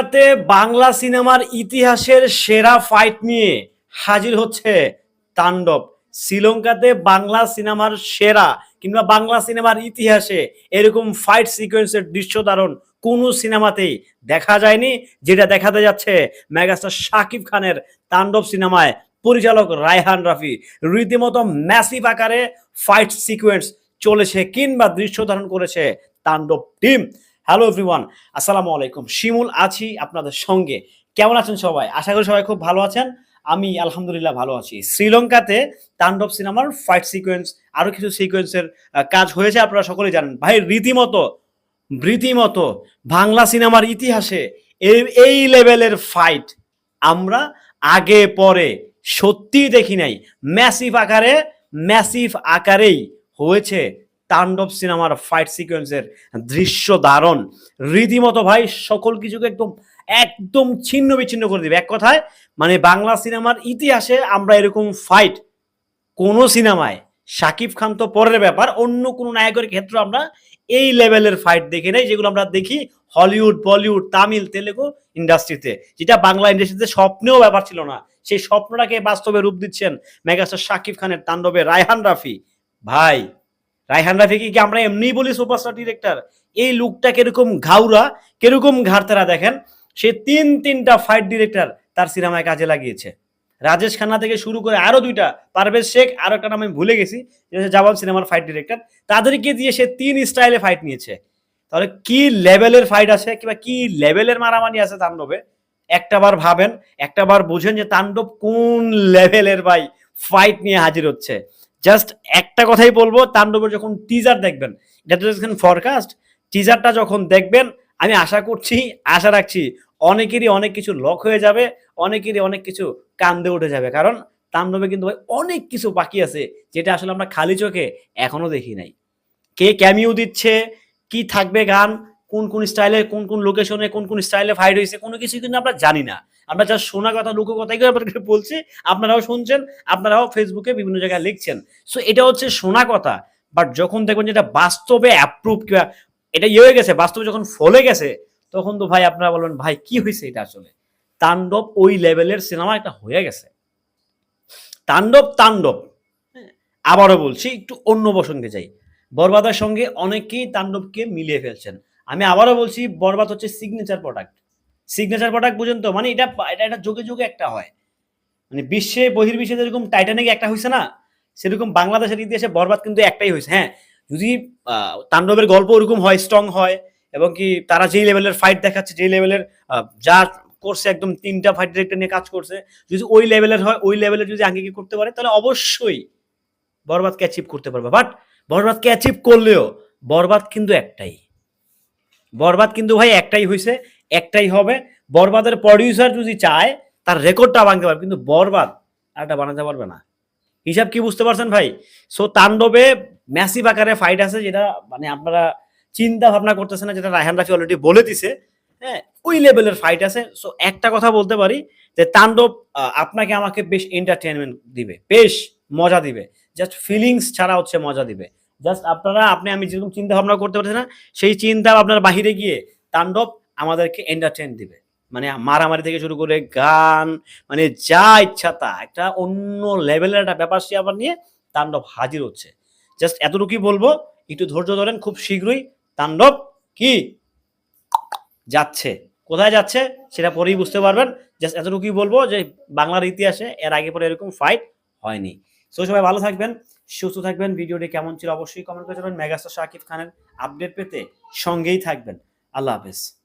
শ্রীলঙ্কাতে বাংলা সিনেমার ইতিহাসের সেরা ফাইট নিয়ে হাজির হচ্ছে তাণ্ডব। শ্রীলঙ্কাতে বাংলা সিনেমার সেরা কিংবা বাংলা সিনেমার ইতিহাসে এরকম ফাইট সিকোয়েন্সের দৃশ্য ধারণ কোনো সিনেমাতেই দেখা যায়নি, যেটা দেখাতে যাচ্ছে মেগাস্টার শাকিব খানের তাণ্ডব সিনেমায় পরিচালক রায়হান রাফি। রীতিমতো ম্যাসিভ আকারে ফাইট সিকোয়েন্স চলেছে কিংবা দৃশ্য ধারণ করেছে তাণ্ডব টিম হ্যালো এভরিওয়ান আসসালামু আলাইকুম। শিমুল আছি আপনাদের সঙ্গে। কেমন আছেন সবাই? আশা করি সবাই খুব ভালো আছেন। আমি আলহামদুলিল্লাহ ভালো আছি। শ্রীলঙ্কাতে তাণ্ডব সিনেমার ফাইট সিকোয়েন্স আরও কিছু সিকোয়েন্সের কাজ হয়েছে আপনারা সকলেই জানেন। ভাই, রীতিমতো রীতিমতো বাংলা সিনেমার ইতিহাসে এই লেভেলের ফাইট আমরা আগে পরে সত্যি দেখি নাই। ম্যাসিভ আকারে ম্যাসিভ আকারেই হয়েছে তাণ্ডব সিনেমার ফাইট সিকোয়েন্সের দৃশ্য দারণ রীতিমতো ভাই, সকল কিছুকে একদম একদম ছিন্ন বিচ্ছিন্ন করে দিবে। এক কথায় মানে বাংলা সিনেমার ইতিহাসে আমরা এরকম ফাইট কোনো সিনেমায়, শাকিব খান তো পরের ব্যাপার, অন্য কোনো নায়কের ক্ষেত্রে আমরা এই লেভেলের ফাইট দেখি নাই, যেগুলো আমরা দেখি হলিউড, বলিউড, তামিল, তেলেগু ইন্ডাস্ট্রিতে যেটা বাংলা ইন্ডাস্ট্রিতে স্বপ্নেও ব্যাপার ছিল না। সেই স্বপ্নটাকে বাস্তবে রূপ দিচ্ছেন মেগাস্টার শাকিব খানের তাণ্ডবে রায়হান রাফি। ভাই রায়হান রাফিকে কি আমরা এমনিই বলি সুপারস্টার ডিরেক্টর এই লুকটা কীরকম ঘাউরা, কীরকম ঘাড়তেরা দেখেন, সে তিন তিনটা ফাইট ডিরেক্টর তার সিনেমায় কাজে লাগিয়েছে। রাজেশ খান্না থেকে শুরু করে আরও দুইটা, পারভেজ শেখ, আরও একটা নাম আমি ভুলে গেছি হচ্ছে সিনেমার ফাইট ডিরেক্টর তাদেরকে দিয়ে সে তিন স্টাইলে ফাইট নিয়েছে। তাহলে কি লেভেলের ফাইট আছে, কিংবা কি লেভেলের মারামারি আছে তাণ্ডবে? একটা বার ভাবেন, একটা বার বুঝেন যে তাণ্ডব কোন লেভেলের ভাই ফাইট নিয়ে হাজির হচ্ছে। জাস্ট একটা কথাই বলব তাণ্ডবের যখন টিজার দেখবেন, এটা ফরকাস্ট টিজারটা যখন দেখবেন, আমি আশা করছি, আশা রাখছি অনেকেরই অনেক কিছু লক হয়ে যাবে, অনেকেরই অনেক কিছু কান্দে উঠে যাবে, কারণ তাণ্ডবে কিন্তু ভাই অনেক কিছু বাকি আছে, যেটা আসলে আমরা খালি চোখে এখনও দেখি নাই। কে ক্যামিও দিচ্ছে, কি থাকবে গান, কোন কোন স্টাইলে কোন কোন লোকেশনে কোন কোন স্টাইলে ফাইট হয়েছে, কোনো কিছু কিন্তু আমরা জানি না। আমরা যা শোনা কথা লোক কথাই আপনাদেরকে বলছি। আপনারাও শুনছেন আপনারাও ফেসবুকে বিভিন্ন জায়গায় লিখছেন। সো এটা হচ্ছে শোনা কথা। বাট যখন দেখবেন যেটা বাস্তবে অ্যাপ্রুভ কিংবা এটা ইয়ে হয়ে গেছে বাস্তবে যখন ফলে গেছে তখন তো ভাই আপনারা বলবেন ভাই কি হয়েছে এটা আসলে? তাণ্ডব ওই লেভেলের সিনেমা একটা হয়ে গেছে। তাণ্ডব তাণ্ডব। হ্যাঁ, আবারও বলছি একটু অন্য প্রসঙ্গে যাই। বরবাদার সঙ্গে অনেকেই তাণ্ডবকে মিলিয়ে ফেলছেন। আমি আবারও বলছি বরবাদ হচ্ছে সিগনেচার প্রোডাক্ট সিগনেচার প্রোডাক্ট পর্যন্ত মানে এটা এটা এটা যুগে যুগে একটা হয়। মানে বিশ্বে বহির্বিশ্বে যেরকম টাইটানিক একটা হয়েছে না, সেরকম বাংলাদেশের ইতিহাসে বরবাদ কিন্তু একটাই হয়েছে হ্যাঁ যদি তাণ্ডবের গল্প ওরকম হয় স্ট্রং হয়, এবং কি তারা যেই লেভেলের ফাইট দেখাচ্ছে, যেই লেভেলের যা করছে একদম তিনটা ফাইট ডিরেক্টর নিয়ে কাজ করছে, যদি ওই লেভেলের হয়, ওই লেভেলের যদি আঙ্গিকে করতে পারে, তাহলে অবশ্যই বরবাদকে অ্যাচিভ করতে পারবে। বাট বরবাদকে অ্যাচিভ করলেও, বরবাদ কিন্তু একটাই। বরবাদ কিন্তু ভাই একটাই হয়েছে একটাই হবে। বরবাদের প্রডিউসার যদি চায়, তার রেকর্ডটা ভাঙতে পারবে। কিন্তু বরবাদ আরটা বানাতে পারবে না। হিসাব কি বুঝতে পারছেন ভাই? সো তাণ্ডবে ম্যাসিভ আকারে ফাইট আছে যেটা মানে আপনারা চিন্তা ভাবনা করতেছেন না, যেটা রায়হান রাফি অলরেডি বলে দিছে। হ্যাঁ ওই লেভেলের ফাইট আছে। সো একটা কথা বলতে পারি যে তাণ্ডব আপনাকে আমাকে বেশ এন্টারটেনমেন্ট দিবে। বেশ মজা দিবে। জাস্ট ফিলিংস ছাড়া হচ্ছে মজা দিবে। জাস্ট আপনারা, আপনি, আমি যেরকম চিন্তা ভাবনা করতে পারছি না, সেই চিন্তা আপনার বাহিরে গিয়ে তাণ্ডব আমাদেরকে এন্টারটেন দিবে। মানে মারামারি থেকে শুরু করে গান মানে যা ইচ্ছা তা। একটা অন্য লেভেলের একটা ব্যাপার সে আবার নিয়ে তাণ্ডব হাজির হচ্ছে। জাস্ট এতটুকুই বলব, একটু ধৈর্য ধরেন খুব শীঘ্রই তাণ্ডব কি? যাচ্ছে। কোথায় যাচ্ছে সেটা পরেই বুঝতে পারবেন। জাস্ট এতটুকুই বলব যে বাংলার ইতিহাসে এর আগে পরে এরকম ফাইট হয়নি। সো সবাই ভালো থাকবেন, সুস্থ থাকবেন। ভিডিওটি কেমন ছিল অবশ্যই কমেন্ট করে যাবেন মেগাস্টার শাকিব খানের আপডেট পেতে সঙ্গেই থাকবেন। আল্লাহ হাফেজ।